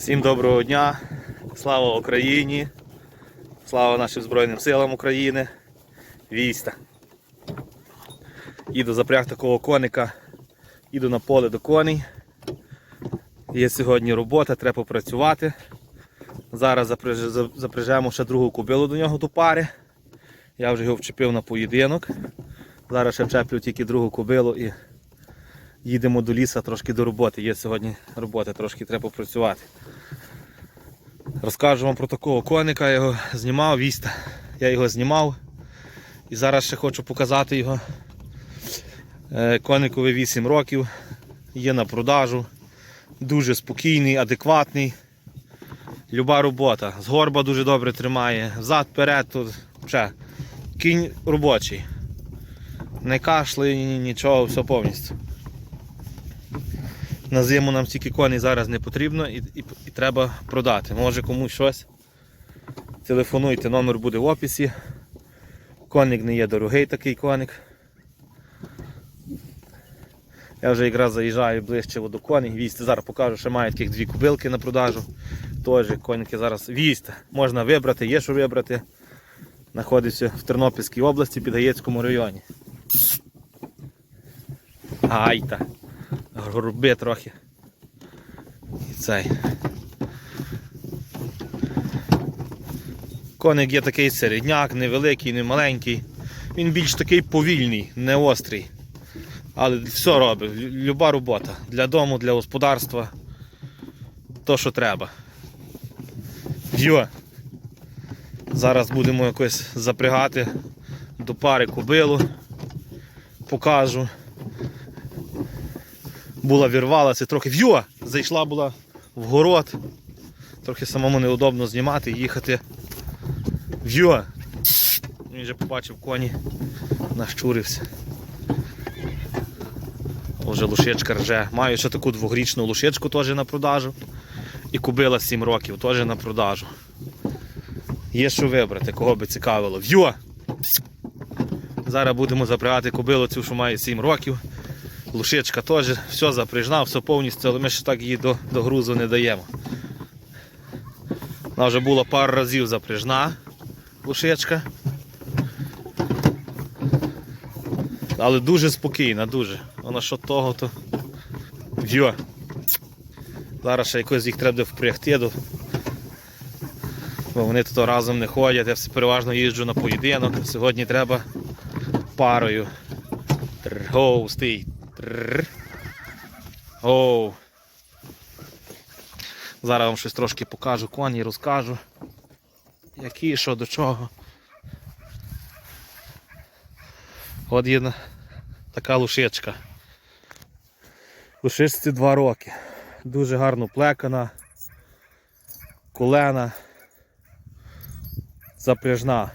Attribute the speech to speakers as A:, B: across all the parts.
A: Всім доброго дня, слава Україні, слава нашим Збройним силам України, війська. Їду запряг такого коника, їду на поле до коней. Є сьогодні робота, треба попрацювати. Зараз запряж- запряжемо ще другу кобилу до нього до пари. Я вже його вчепив на поєдинок. Зараз ще вчеплю тільки другу кобилу і їдемо до ліса трошки до роботи. Є сьогодні робота, трошки треба попрацювати. Розкажу вам про такого коника, я його знімав, віста. Я його знімав. І зараз ще хочу показати його. Е, Коникові 8 років, є на продажу. Дуже спокійний, адекватний. Люба робота. З горба дуже добре тримає. Взад, вперед, тут вже. Кінь робочий. Не кашляє, нічого, все повністю. На зиму нам стільки коней зараз не потрібно і, і, і треба продати. Може комусь щось. Телефонуйте, номер буде в описі. Коник не є дорогий такий коник. Я вже якраз заїжджаю ближче до коней. Вість зараз покажу, що має таких дві кубилки на продажу. Теж коники зараз вість. Можна вибрати, є що вибрати. Знаходиться в Тернопільській області під Гаєцькому районі. Гайта. Груби трохи. І цей. Коник є такий середняк, невеликий, не маленький. Він більш такий повільний, не острий. Але все робить. Люба робота. Для дому, для господарства. То, що треба. Йо. Зараз будемо якось запрягати до пари кобилу. Покажу. Була вірвалася, трохи в'йо! Зайшла була в город. Трохи самому неудобно знімати і їхати. В'йо! Він вже побачив коні, нащурився. Вже лушечка рже. Маю ще таку двогрічну лушечку теж на продажу. І кубила 7 років теж на продажу. Є що вибрати, кого би цікавило. В'йо! Зараз будемо запрягати кобилу цю, що має 7 років. Лушечка теж, все запряжна, все повністю, але ми ще так її до, до грузу не даємо. Вона вже була пару разів запряжна лушечка. Але дуже спокійна, дуже. Вона що того, то. В'йо. Зараз ще якось їх треба впрягти, бо вони тут разом не ходять, я все переважно їжджу на поєдинок. Сьогодні треба парою. Гоу, стій. Гоу. Зараз вам щось трошки покажу, коні розкажу. Які, що до чого. От є така лушечка. Лушичці 2 роки. Дуже гарно плекана, колена, запряжна.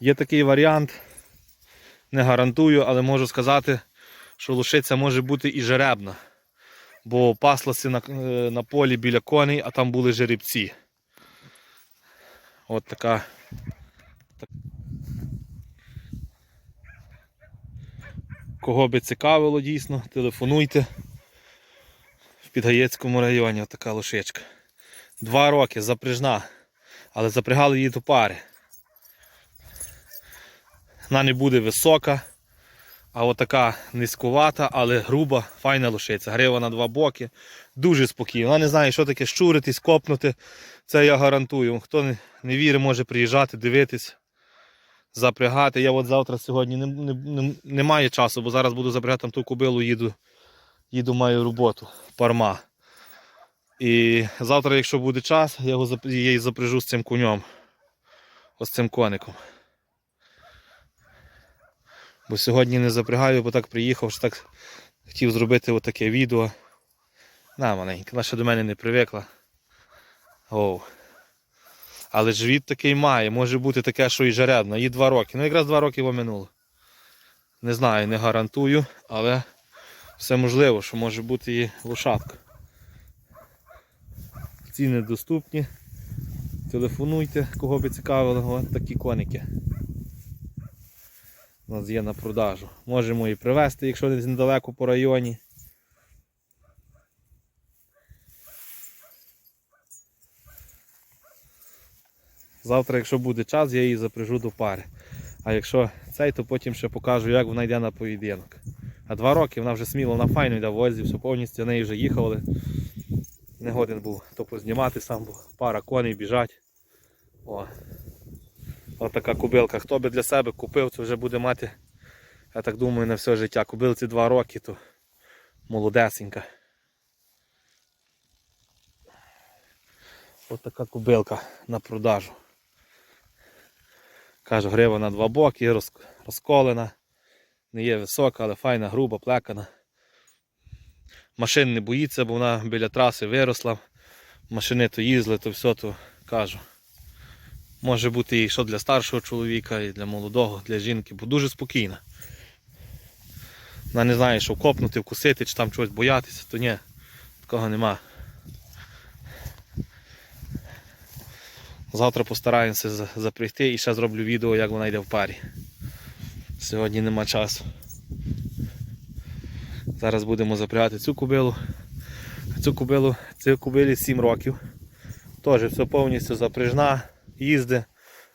A: Є такий варіант, не гарантую, але можу сказати, що лушиця може бути і жеребна. Бо паслася на, е, на полі біля коней, а там були жеребці. От така. Кого би цікавило дійсно, телефонуйте в Підгаєцькому районі. Така лошичка. Два роки запряжна, але запрягали її до пари. Вона не буде висока, а отака низькувата, але груба, файна лошиця. Грива на два боки, дуже спокійна. Вона не знає, що таке щуритись, копнути. Це я гарантую. Хто не, вірить, може приїжджати, дивитись, запрягати. Я от завтра сьогодні не, не, не, не маю часу, бо зараз буду запрягати там ту кобилу, їду, їду маю роботу, парма. І завтра, якщо буде час, я його її запряжу з цим конем. Ось цим коником. Бо сьогодні не запрягаю, бо так приїхав, що так хотів зробити отаке відео. На, маленька, вона ще до мене не привикла. Оу. Але живіт такий має, може бути таке, що і жеребна. Їй два роки. Ну якраз два роки його минуло. Не знаю, не гарантую, але все можливо, що може бути і лошадка. Ціни доступні. Телефонуйте, кого би цікавило, такі коники у нас є на продажу. Можемо і привезти, якщо десь недалеко по районі. Завтра, якщо буде час, я її запряжу до пари. А якщо цей, то потім ще покажу, як вона йде на поєдинок. А два роки вона вже сміло на файну йде в Ользі, все повністю в неї вже їхали. Не годен був то познімати сам, бо пара коней біжать. О. Така кубилка. Хто би для себе купив, то вже буде мати, я так думаю, на все життя. Кубилці два роки, то молодесенька. Ось така кубилка на продажу. Кажу, грива на два боки, розколена. Не є висока, але файна, груба, плекана. Машин не боїться, бо вона біля траси виросла. Машини то їздили, то все, то кажу. Може бути і що для старшого чоловіка, і для молодого, для жінки, бо дуже спокійна. Вона не знає, що копнути, вкусити, чи там чогось боятися, то ні, такого нема. Завтра постараємося за- запрягти і ще зроблю відео, як вона йде в парі. Сьогодні нема часу. Зараз будемо запрягати цю кубилу. Цю кубилу, цій кубилі 7 років. Теж все повністю запряжна, їзди,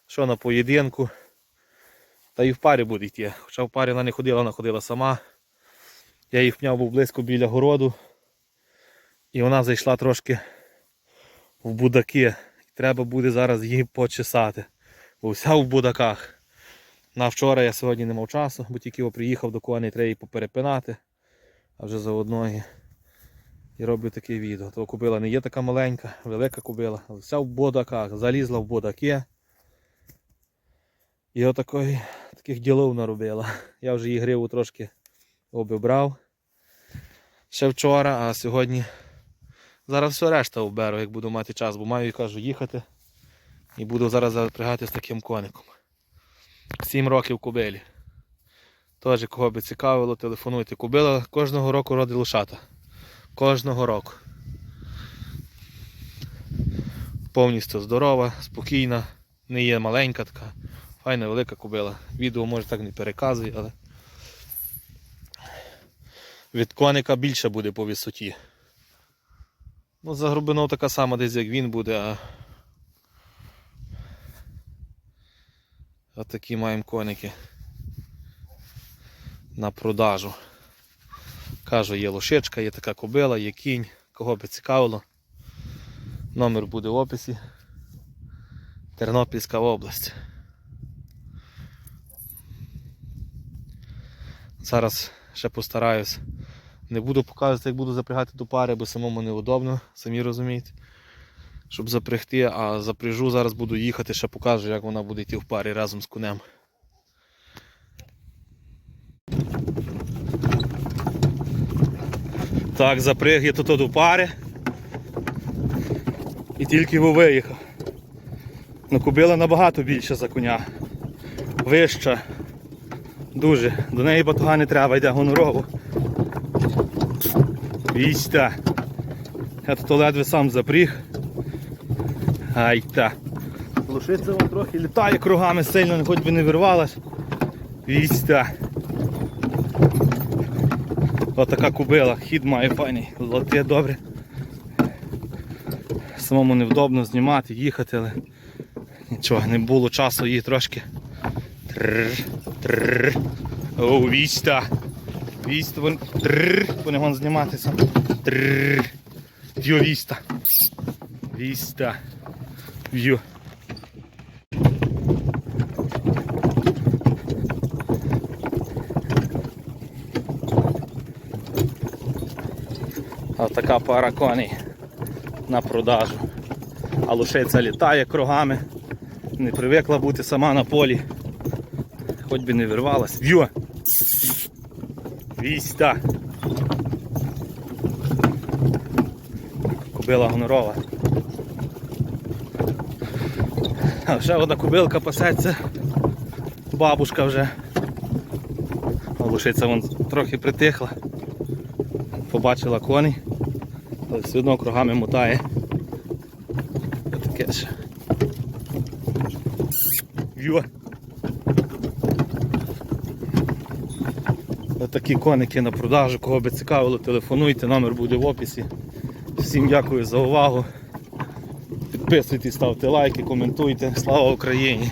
A: що на поєдинку. Та і в парі буде йти. Хоча в парі вона не ходила, вона ходила сама. Я її впняв був близько біля городу. І вона зайшла трошки в будаки. Треба буде зараз її почесати. Бо вся в будаках. На вчора я сьогодні не мав часу, бо тільки приїхав до коней, треба її поперепинати. А вже заодно і, і роблю таке відео. То кубила не є така маленька, велика кубила, вся в бодаках, залізла в бодаки. І отакої таких ділов наробила. Я вже її гриву трошки обібрав ще вчора, а сьогодні зараз все решта оберу, як буду мати час, бо маю кажу їхати. І буду зараз запрягати з таким коником. 7 років кубилі. Теж кого би цікавило, телефонуйте. Кубила кожного року родить лошата. Кожного року. Повністю здорова, спокійна, не є маленька така, файна велика кубила. Відео може так не переказує, але від коника більше буде по висоті. Ну, за грубину така сама десь як він буде, а Отакі маємо коники на продажу. Кажу, є лошичка, є така кобила, є кінь, кого би цікавило. Номер буде в описі. Тернопільська область. Зараз ще постараюсь. Не буду показувати, як буду запрягати до пари, бо самому неудобно, самі розумієте. Щоб запрягти, а запряжу, зараз буду їхати, ще покажу, як вона буде йти в парі разом з конем. Так, запряг я тут до пари. І тільки його виїхав. Ну, кубила набагато більше за коня. Вища. Дуже. До неї батога не треба, йде гонорово. Віста. Я тут ледве сам запріг. Ай та. Лошиця вон трохи літає кругами сильно, хоч би не вирвалась. Віста. Отака кубила, хід має файний, лоти добре. Самому невдобно знімати, їхати, але нічого, не було часу її трошки. Тррр, тррр. О, віста. Вон, вони вон зніматися. В'ю віста. Віста. В'ю. Ось така пара коней на продажу. А лошиця літає кругами. Не привикла бути сама на полі. Хоч би не вирвалась. В'ю! Віста! Кобила гонорова. А вже одна кобилка пасеться. Бабушка вже. А лошиця вон трохи притихла. Побачила коней, але все одно кругами мотає. Таке ж. Йо. Отакі коники на продажу, кого би цікавило, телефонуйте, номер буде в описі. Всім дякую за увагу. Підписуйтесь, ставте лайки, коментуйте. Слава Україні!